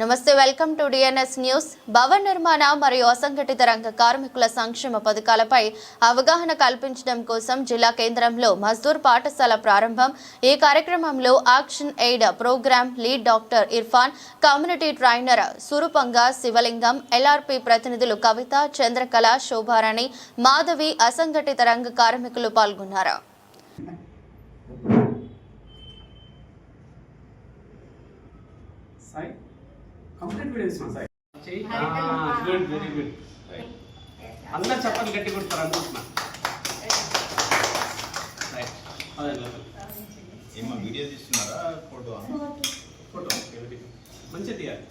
నమస్తే welcome to DNS news. భవన నిర్మాణ మరియు అసంఘటిత రంగ కార్మికుల సంక్షేమ పథకాలపై అవగాహన కల్పించడం కోసం జిల్లా కేంద్రంలో మజ్దూర్ పాఠశాల ప్రారంభం. ఈ కార్యక్రమంలో action aid programme lead doctor Irfan community trainer సురూపంగా శివలింగం ఎల్ఆర్పి ప్రతినిధులు కవిత చంద్రకళ శోభారాణి మాధవి అసంఘటిత రంగ కార్మికులు పాల్గొన్నారు. సాయి కంప్లీట్ వీడియో ఇస్తున్నాను సాయి. గుడ్ వెరీ గుడ్ అందరు చెప్పండి గట్టి కొడతారు అనుకుంటున్నా? ఏమో వీడియో తీస్తున్నారా? ఫోటో? ఫోటో. మంచిగా తీయాలి.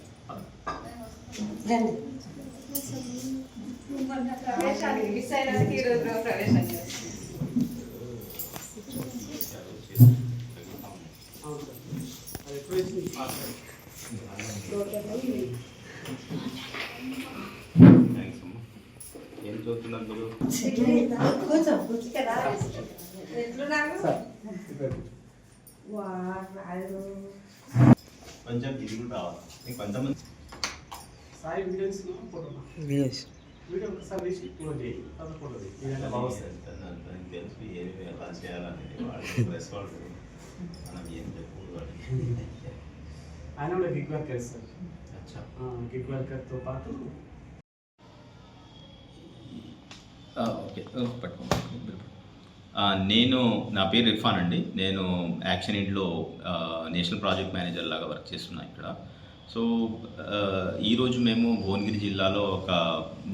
ప్రవేశానికి మిస్ అయినందుకు ఈ రోజు ప్రవేశం చేస్తాం. ఏం చదువుతున్నారు మీరు ఎట్లున్నారు? కొంచెం ఇది కూడా రావాలి మీకు కొంతమంది సాయి వీడియో ఇస్తున్నాం ఫోటో వీడియో ఒకసారి తీసి క్లోజ్ చేయి తర్వాత ఫోటో తీయి ఇదంతా బాగా వస్తుంది నాకు తెలుసు ఏమి ఎలా చేయాలనేది వాళ్ళు ప్రెస్ వాళ్ళు మనం ఏం చెప్పకూడదు వాళ్ళకి ఆయన కూడా గిగ్ వర్క్ చేస్తారు అచ్చా గిగ్ వర్కర్తో పాటు ఓకే. పట్టుకోండి నేను నా పేరు ఇర్ఫాన్ అండి. నేను యాక్షన్ ఇంట్లో నేషనల్ ప్రాజెక్ట్ మేనేజర్ లాగా వర్క్ చేస్తున్నా ఇక్కడ. సో ఈరోజు మేము భువనగిరి జిల్లాలో ఒక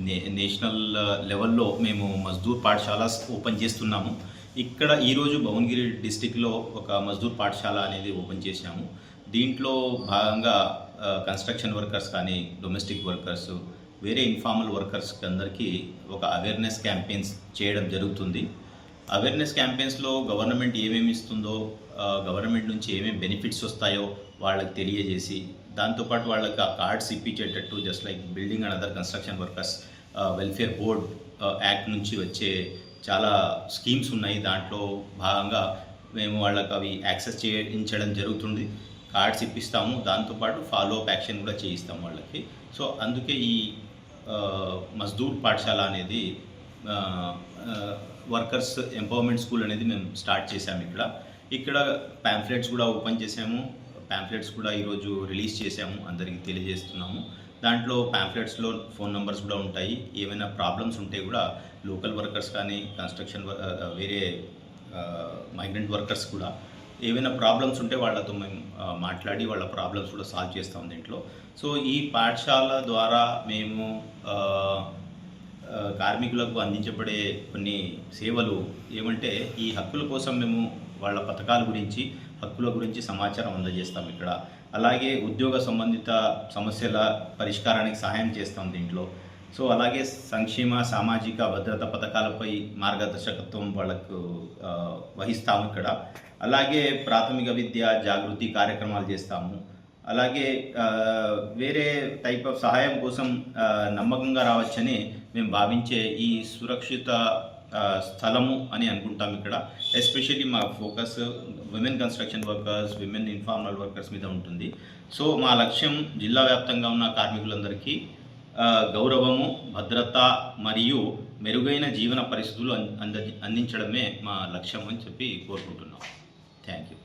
నే నేషనల్ లెవెల్లో మేము మజ్దూర్ పాఠశాల ఓపెన్ చేస్తున్నాము. ఇక్కడ ఈరోజు భువనగిరి డిస్టిక్లో ఒక మజ్దూర్ పాఠశాల అనేది ఓపెన్ చేశాము. దీంట్లో భాగంగా కన్స్ట్రక్షన్ వర్కర్స్ కానీ డొమెస్టిక్ వర్కర్స్ వేరే ఇన్ఫార్మల్ వర్కర్స్కి అందరికీ ఒక అవేర్నెస్ క్యాంపెయిన్స్ చేయడం జరుగుతుంది. అవేర్నెస్ క్యాంపెయిన్స్లో గవర్నమెంట్ ఏమేమి ఇస్తుందో గవర్నమెంట్ నుంచి ఏమేమి బెనిఫిట్స్ వస్తాయో వాళ్ళకి తెలియజేసి దాంతోపాటు వాళ్ళకి ఆ cards ఇప్పించేటట్టు just like building and other construction workers welfare board act నుంచి వచ్చే చాలా స్కీమ్స్ ఉన్నాయి. దాంట్లో భాగంగా మేము వాళ్ళకి అవి యాక్సెస్ చేయించడం జరుగుతుంది. కార్డ్స్ ఇప్పిస్తాము దాంతోపాటు ఫాలో అప్ యాక్షన్ కూడా చేయిస్తాం వాళ్ళకి. సో అందుకే ఈ మజ్దూర్ పాఠశాల అనేది వర్కర్స్ ఎంపవర్మెంట్ స్కూల్ అనేది మేము స్టార్ట్ చేసాము ఇక్కడ. ఇక్కడ ప్యాంఫ్లెట్స్ కూడా ఓపెన్ చేసాము ప్యాంఫ్లెట్స్ కూడా ఈరోజు రిలీజ్ చేసాము అందరికీ తెలియజేస్తున్నాము. దాంట్లో ప్యాంఫ్లెట్స్లో ఫోన్ నెంబర్స్ కూడా ఉంటాయి. ఏమైనా ప్రాబ్లమ్స్ ఉంటే కూడా లోకల్ వర్కర్స్ కానీ కన్స్ట్రక్షన్ వేరే మైగ్రెంట్ వర్కర్స్ కూడా ఏవైనా ప్రాబ్లమ్స్ ఉంటే వాళ్ళతో మేము మాట్లాడి వాళ్ళ ప్రాబ్లమ్స్ కూడా సాల్వ్ చేస్తాం దీంట్లో. సో ఈ పాఠశాల ద్వారా మేము కార్మికులకు అందించబడే కొన్ని సేవలు ఏమంటే ఈ హక్కుల కోసం మేము వాళ్ళ పథకాల గురించి హక్కుల గురించి సమాచారం అందజేస్తాం ఇక్కడ. అలాగే ఉద్యోగ సంబంధిత సమస్యల పరిష్కారానికి సహాయం చేస్తాం దీంట్లో. సో అలాగే సంక్షేమ సామాజిక భద్రత పథకాలపై మార్గదర్శకత్వం వాళ్ళకు వహిస్తాము ఇక్కడ. అలాగే ప్రాథమిక విద్య జాగృతి కార్యక్రమాలు చేస్తాము. అలాగే వేరే టైప్ ఆఫ్ సహాయం కోసం నమ్మకంగా రావచ్చని మేము భావించే ఈ సురక్షిత స్థలము అని అనుకుంటాం ఇక్కడ. ఎస్పెషల్లీ మా focus women construction workers women informal workers మీద ఉంటుంది. సో మా లక్ష్యం జిల్లా వ్యాప్తంగా ఉన్న కార్మికులందరికీ గౌరవము భద్రత మరియు మెరుగైన జీవన పరిస్థితులు అంద అందించడమే మా లక్ష్యం అని చెప్పి కోరుకుంటున్నాం. Thank you